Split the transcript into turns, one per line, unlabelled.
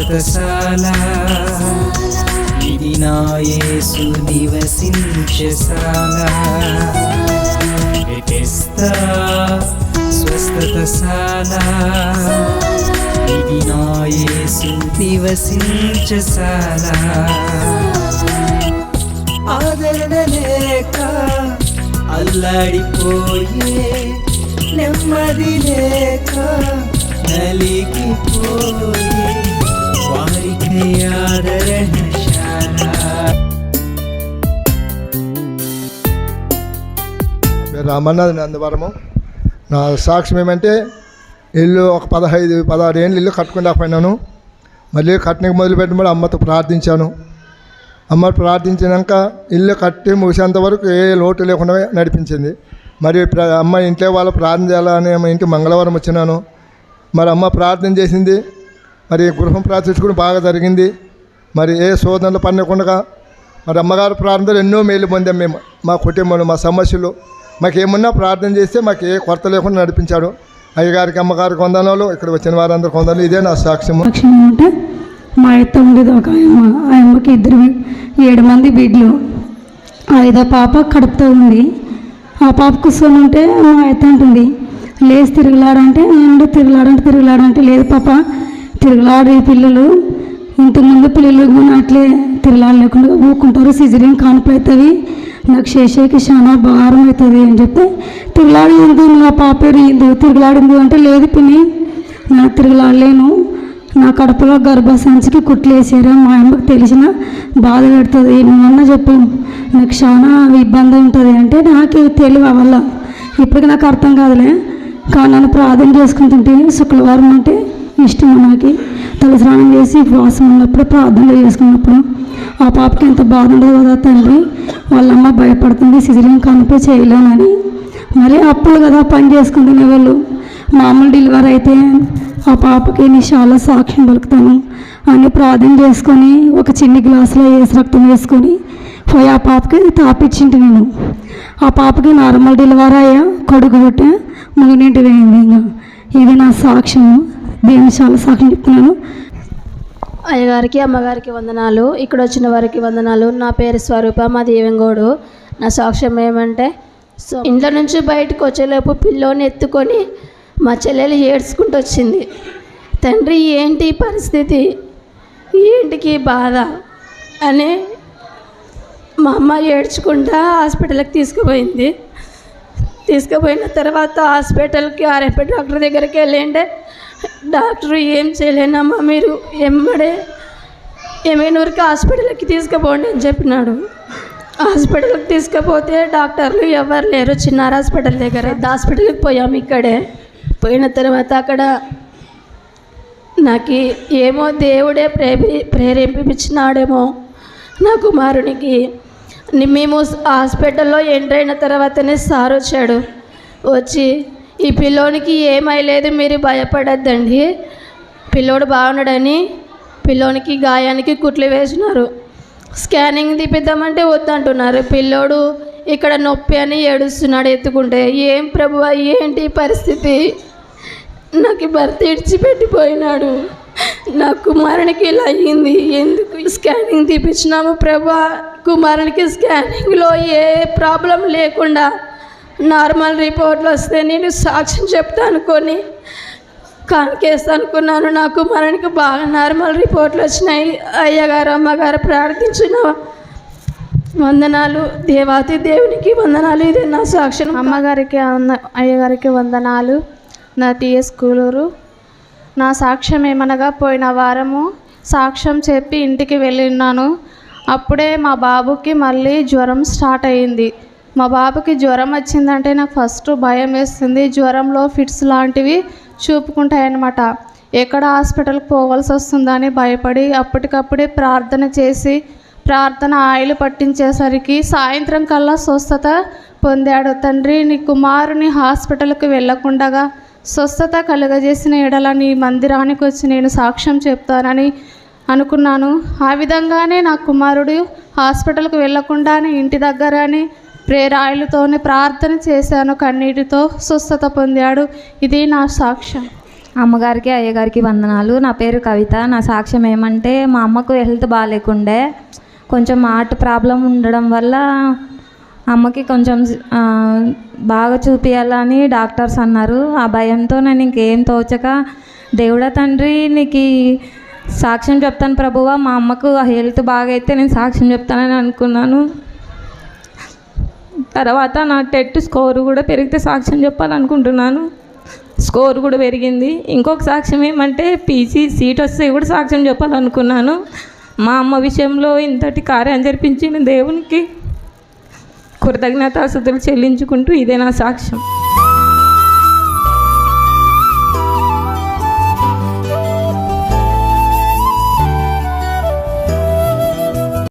స్వస్థతశాల ఇది నా యేసు నివసించశాల స్వస్థతశాల ఇది నా యేసు నివసించశాల ఆదరణ లేక అల్లాడిపోయే నెమ్మది లేక నలిగిపోయే
నా రామన్నది నందవరము. నా సాక్ష్యం ఏమంటే ఇల్లు ఒక పదహైదు పదహారు ఏళ్ళు ఇల్లు కట్టుకోలేకపోయినాను మళ్ళీ కట్టడానికి మొదలుపెట్టినప్పుడు అమ్మతో ప్రార్థించాను. అమ్మ ప్రార్థించినాక ఇల్లు కట్టి ముగిసేంత వరకు ఏ లోటు లేకుండా నడిపించింది. మరి ప్ర- అమ్మ ఇంట్లో వాళ్ళ ప్రార్థన చేయాలని ఇంటి మంగళవారం వచ్చినాను. మరి అమ్మ ప్రార్థన చేసింది. మరి గృహం ప్రార్థించుకుని బాగా జరిగింది. మరి ఏ శోధనలు పడకుండా మరి అమ్మగారు ప్రార్థనలు ఎన్నో మేలు పొందాం మేము మా కుటుంబంలో మా సమస్యలు. మాకేమున్నా ప్రార్థన చేస్తే మాకు ఏ కొరత లేకుండా నడిపించాడు. అయ్యగారికి అమ్మగారికి వందనాలు. ఇక్కడ వచ్చిన వారందరికి వందనాలు. ఇదే నా
సాక్ష్యం అంటే మా అత్త ఉండేది ఒక ఆయమ్మ ఆ అమ్మకి ఇద్దరు ఏడు మంది బిడ్డలు. ఐదో పాప కడుపుతో ఉంది. ఆ పాప కూర్చొని ఉంటే మా అత్త అంటుంది లేచి తిరుగులాడంటే నేను తిరుగులాడంటే తిరుగులాడంటే లేదు పాప తిరుగులాడే పిల్లలు. ఇంతకుముందు పిల్లలు కూడా అట్లే తిరగలేకుండా ఊకుంటారు. సిజరింగ్ కానుపు అవుతుంది నాకు చేసేకి చాలా భారం అవుతుంది అని చెప్తే తిరగలాడింది నా పాప ఎరిగింది తిరగలాడింది అంటే లేదు పిన్ని నేను తిరగలాడలేను. నా కడుపులో గర్భసంచికి కుట్లేసారు మా అమ్మకి తెలిసిన బాధ పెడుతుంది. నువ్వన్నా చెప్పు నాకు చాలా ఇబ్బంది ఉంటుంది అంటే నాకు తెలివి వల్ల ఇప్పటికి నాకు అర్థం కాదులే. కానీ నన్ను ప్రార్థన చేసుకుంటుంటే శుక్రవారం అంటే ఇష్టం నాకు. తలస్నానం చేసి వాసం ఉన్నప్పుడు ప్రార్థన చేసుకున్నప్పుడు ఆ పాపకి ఎంత బాధ ఉండదు కదా తండ్రి. వాళ్ళమ్మ భయపడుతుంది సిజరింగ్ కనిపి చేయలేనని. మరీ అప్పుడు కదా పని చేసుకుంటున్న వాళ్ళు. మామూలు డెలివరీ అయితే ఆ పాపకి నేను చాలా సాక్ష్యం పలుకుతాను అని ప్రార్థన చేసుకొని ఒక చిన్ని గ్లాసులో వేసి రక్తం వేసుకొని పోయి ఆ పాపకి తాపిచ్చింటి నేను. ఆ పాపకి నార్మల్ డెలివరీ అయ్యా కొడుకు పుట్టే ముగినింటి పోయింది ఇంకా ఇది నా సాక్ష్యం దేవుని చాలా సాక్ష్యం చెప్తున్నాను.
అయ్యగారికి అమ్మగారికి వందనాలు. ఇక్కడ వచ్చిన వారికి వందనాలు. నా పేరు స్వరూప మా దేవంగోడు. నా సాక్ష్యం ఏమంటే సో ఇంట్లో నుంచి బయటకు వచ్చేలోపు పిల్లోని ఎత్తుకొని మా చెల్లెలు ఏడ్చుకుంటూ వచ్చింది. తండ్రి ఏంటి పరిస్థితి? ఏంటికి బాధ? అని మా అమ్మ ఏడ్చుకుంటా హాస్పిటల్కి తీసుకుపోయింది. తీసుకుపోయిన తర్వాత హాస్పిటల్కి ఆర్ఎంపీ డాక్టర్ దగ్గరికి వెళ్ళిండే డాక్టర్ ఏం చేయలేనమ్మా మీరు. ఎమ్మడే ఏమైనూరికి హాస్పిటల్కి తీసుకుపోండి అని చెప్పినాడు. హాస్పిటల్కి తీసుకుపోతే డాక్టర్లు ఎవరు లేరు చిన్నార హాస్పిటల్ దగ్గర. హాస్పిటల్కి పోయాము ఇక్కడే. పోయిన తర్వాత అక్కడ నాకు ఏమో దేవుడే ప్రేమి ప్రేరేపించినాడేమో నా కుమారునికి. మేము హాస్పిటల్లో ఎంటర్ అయిన తర్వాతనే సార్ వచ్చాడు. వచ్చి ఈ పిల్లోనికి ఏమైలేదు మీరు భయపడద్దండి. పిల్లోడు బాగున్నాడని పిల్లోనికి గాయానికి కుట్లు వేసినారు. స్కానింగ్ తీపిద్దామంటే వద్దంటున్నారు. పిల్లోడు ఇక్కడ నొప్పి అని ఏడుస్తున్నాడు ఎత్తుకుంటే. ఏం ప్రభు ఏంటి పరిస్థితి? నాకు భర్త ఇడిచిపెట్టిపోయినాడు. నా కుమారునికి ఇలా అయ్యింది ఎందుకు స్కానింగ్ తీపించినాము ప్రభా కుమారునికి స్కానింగ్లో ఏ ప్రాబ్లం లేకుండా నార్మల్ రిపోర్ట్లు వస్తే నేను సాక్ష్యం చెప్తా అనుకొని కానికేస్తా అనుకున్నాను. నాకు మరణికి బాగా నార్మల్ రిపోర్ట్లు వచ్చినాయి. అయ్యగారు అమ్మగారు ప్రార్థించిన వందనాలు. దేవాతి దేవునికి వందనాలు. ఇది నా సాక్ష్యం.
అమ్మగారికి అన్న- అయ్యగారికి వందనాలు. నా టీఎస్ కూలూరు నా సాక్ష్యం ఏమనగా పోయిన వారము సాక్ష్యం చెప్పి ఇంటికి వెళ్ళినాను అప్పుడే మా బాబుకి మళ్ళీ జ్వరం స్టార్ట్ అయ్యింది మా బాబుకి జ్వరం వచ్చిందంటే నాకు ఫస్ట్ భయం వేస్తుంది. జ్వరంలో ఫిట్స్ లాంటివి చూపుకుంటాయన్నమాట. ఎక్కడ హాస్పిటల్కి పోవాల్సి వస్తుందని భయపడి అప్పటికప్పుడే ప్రార్థన చేసి ప్రార్థన ఆయిల్ పట్టించేసరికి సాయంత్రం కల్లా స్వస్థత పొందాడు. తండ్రి నీ కుమారుని హాస్పిటల్కి వెళ్ళకుండగా స్వస్థత కలుగజేసిన ఎడల నీ మందిరానికి వచ్చి నేను సాక్ష్యం చెప్తానని అనుకున్నాను. ఆ విధంగానే నా కుమారుడు హాస్పిటల్కి వెళ్ళకుండానే ఇంటి దగ్గరనే ప్రేరాయులతోనే ప్రార్థన చేశాను కన్నీటితో స్వస్థత పొందాడు. ఇది నా సాక్ష్యం.
అమ్మగారికి అయ్యగారికి వందనాలు. నా పేరు కవిత. నా సాక్ష్యం ఏమంటే మా అమ్మకు హెల్త్ బాగాలేకుండే కొంచెం హార్ట్ ప్రాబ్లం ఉండడం వల్ల అమ్మకి కొంచెం బాగా చూపించాలని డాక్టర్స్ అన్నారు. ఆ భయంతో నేను ఇంకేం తోచక దేవుడా తండ్రి నీకు సాక్ష్యం చెప్తాను ప్రభువా. మా అమ్మకు హెల్త్ బాగైతే నేను సాక్ష్యం చెప్తానని అనుకున్నాను. తర్వాత నా టెట్ స్కోర్ కూడా పెరిగితే సాక్ష్యం చెప్పాలనుకుంటున్నాను. స్కోర్ కూడా పెరిగింది. ఇంకొక సాక్ష్యం ఏమంటే పీసీ సీట్ వస్తే కూడా సాక్ష్యం చెప్పాలనుకున్నాను. మా అమ్మ విషయంలో ఇంతటి కార్యం జరిపించిన దేవునికి కృతజ్ఞతాస్థుతులు చెల్లించుకుంటూ ఇదే నా సాక్ష్యం.